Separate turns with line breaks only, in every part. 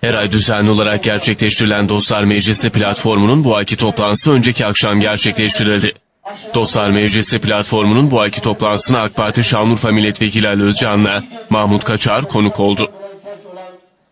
Her ay düzenli olarak gerçekleştirilen Dostlar Meclisi platformunun bu ayki toplantısı önceki akşam gerçekleştirildi. Dostlar Meclisi platformunun bu ayki toplantısına AK Parti Şanlıurfa Milletvekili Ali Özcan'la Mahmut Kaçar konuk oldu.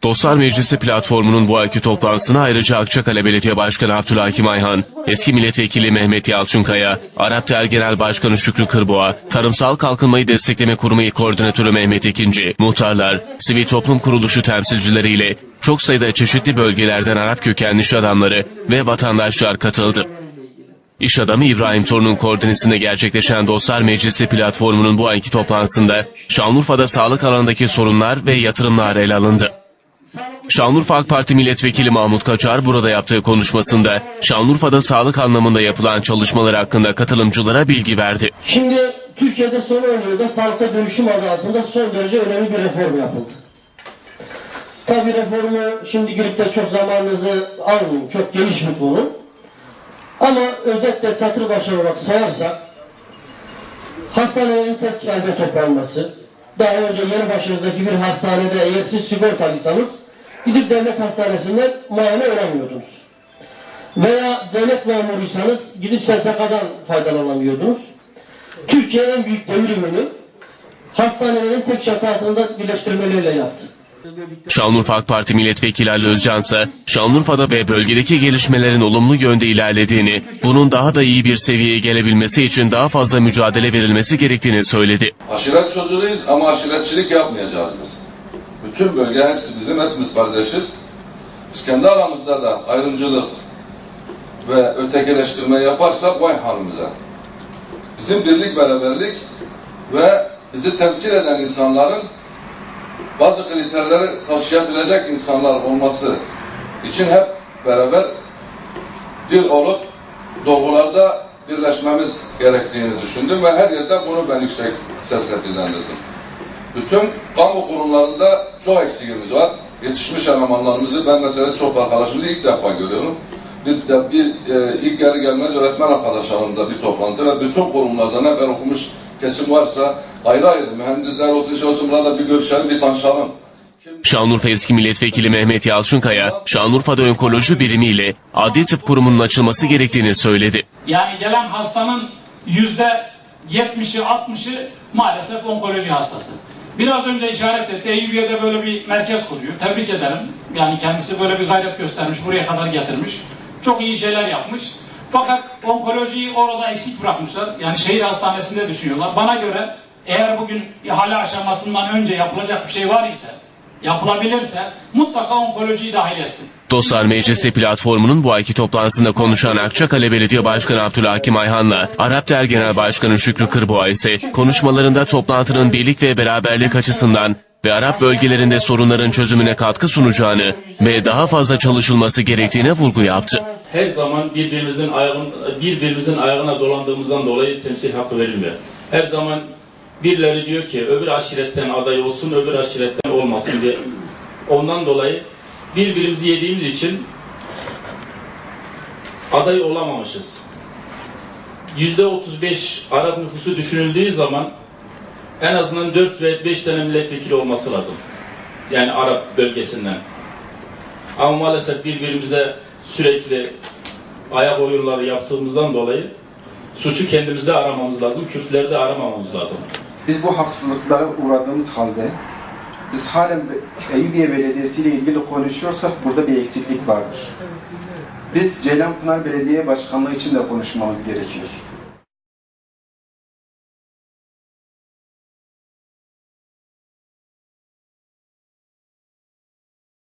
Dostlar Meclisi platformunun bu ayki toplantısına ayrıca Akçakale Belediye Başkanı Abdülhakim Ayhan, eski milletvekili Mehmet Yalçınkaya, Arap Tel Genel Başkanı Şükrü Kırboğa, Tarımsal Kalkınmayı Destekleme Kurumu Koordinatörü Mehmet İkinci, muhtarlar, sivil toplum kuruluşu temsilcileriyle çok sayıda çeşitli bölgelerden Arap kökenli iş adamları ve vatandaşlar katıldı. İş adamı İbrahim Torun'un koordinesinde gerçekleşen Dostlar Meclisi platformunun bu ayki toplantısında Şanlıurfa'da sağlık alanındaki sorunlar ve yatırımlar ele alındı. Şanlıurfa AK Parti Milletvekili Mahmut Kaçar burada yaptığı konuşmasında Şanlıurfa'da sağlık anlamında yapılan çalışmalar hakkında katılımcılara bilgi verdi.
Şimdi Türkiye'de son 10 yılda sağlıkta dönüşüm adı altında son derece önemli bir reform yapıldı. Tabi reformu şimdi girip de çok zamanınızı almayayım. Çok geniş bir konu. Ama özetle satır başı olarak sayarsak hastanelerin tek elde toplanması, daha önce yeni başınızdaki bir hastanede eğer siz sigortalıysanız gidip devlet hastanesinde muayene olamıyordunuz. Veya devlet memuruysanız gidip SSK'dan faydalanamıyordunuz. Türkiye'nin en büyük devrimini hastanelerin tek çatı altında birleştirmeleriyle yaptı.
Şanlıurfa AK Parti Milletvekili Ali Özcan ise Şanlıurfa'da ve bölgedeki gelişmelerin olumlu yönde ilerlediğini, bunun daha da iyi bir seviyeye gelebilmesi için daha fazla mücadele verilmesi gerektiğini söyledi.
Aşiret çocuğuyuz ama aşiretçilik yapmayacağız biz. Bütün bölge hepsi bizim, hepimiz kardeşiz. Biz kendi aramızda da ayrımcılık ve ötekileştirme yaparsak vay halimize. Bizim birlik, beraberlik ve bizi temsil eden insanların bazı kriterleri taşıyabilecek insanlar olması için hep beraber bir olup dolgularda birleşmemiz gerektiğini düşündüm ve her yerde bunu ben yüksek sesle dillendirdim. Bütün kamu kurumlarında çok eksiğimiz var. Yetişmiş elemanlarımızı ben mesela çok arkadaşımızı ilk defa görüyorum. Bir, de, bir e, ilk geri gelmez öğretmen arkadaşlarımızla bir toplantı ve bütün kurumlarda ne kadar okumuş kesim varsa ayrı ayrı mühendisler olsun şey olsun burada bir görüşelim bir tanışalım.
Şanlıurfa eski milletvekili Mehmet Yalçınkaya, Şanlıurfa'da onkoloji birimiyle adli tıp kurumunun açılması gerektiğini söyledi.
Yani gelen hastanın yüzde 70'i 60'ı maalesef onkoloji hastası. Biraz önce işaret etti. Eyüpiye'de böyle bir merkez kuruyor. Tebrik ederim. Yani kendisi böyle bir gayret göstermiş. Buraya kadar getirmiş. Çok iyi şeyler yapmış. Fakat onkolojiyi orada eksik bırakmışlar. Yani şehir hastanesinde düşünüyorlar. Bana göre eğer bugün ihale aşamasından önce yapılacak bir şey var ise, yapılabilirse mutlaka onkolojiyi dahil etsin.
Dostlar Meclisi platformunun bu ayki toplantısında konuşan Akçakale Belediye Başkanı Abdülhakim Ayhan'la Arap Der Genel Başkanı Şükrü Kırboğa ise konuşmalarında toplantının birlik ve beraberlik açısından ve Arap bölgelerinde sorunların çözümüne katkı sunacağını ve daha fazla çalışılması gerektiğine vurgu yaptı.
her zaman birbirimizin ayağın, birbirimizin ayağına dolandığımızdan dolayı temsil hakkı verilmiyor. Her zaman birileri diyor ki öbür aşiretten aday olsun, öbür aşiretten olmasın diye. Ondan dolayı birbirimizi yediğimiz için aday olamamışız. Yüzde 35 Arap nüfusu düşünüldüğü zaman en azından 4 ve 5 tane milletvekili olması lazım. Yani Arap bölgesinden. Ama maalesef birbirimize sürekli ayak oyunları yaptığımızdan dolayı suçu kendimizde aramamız lazım, Kürtleri de aramamamız lazım.
Biz bu haksızlıklara uğradığımız halde biz halen Eyüpiye Belediyesi ile ilgili konuşuyorsak burada bir eksiklik vardır. Biz Ceylanpınar Belediye Başkanlığı için de konuşmamız gerekiyor.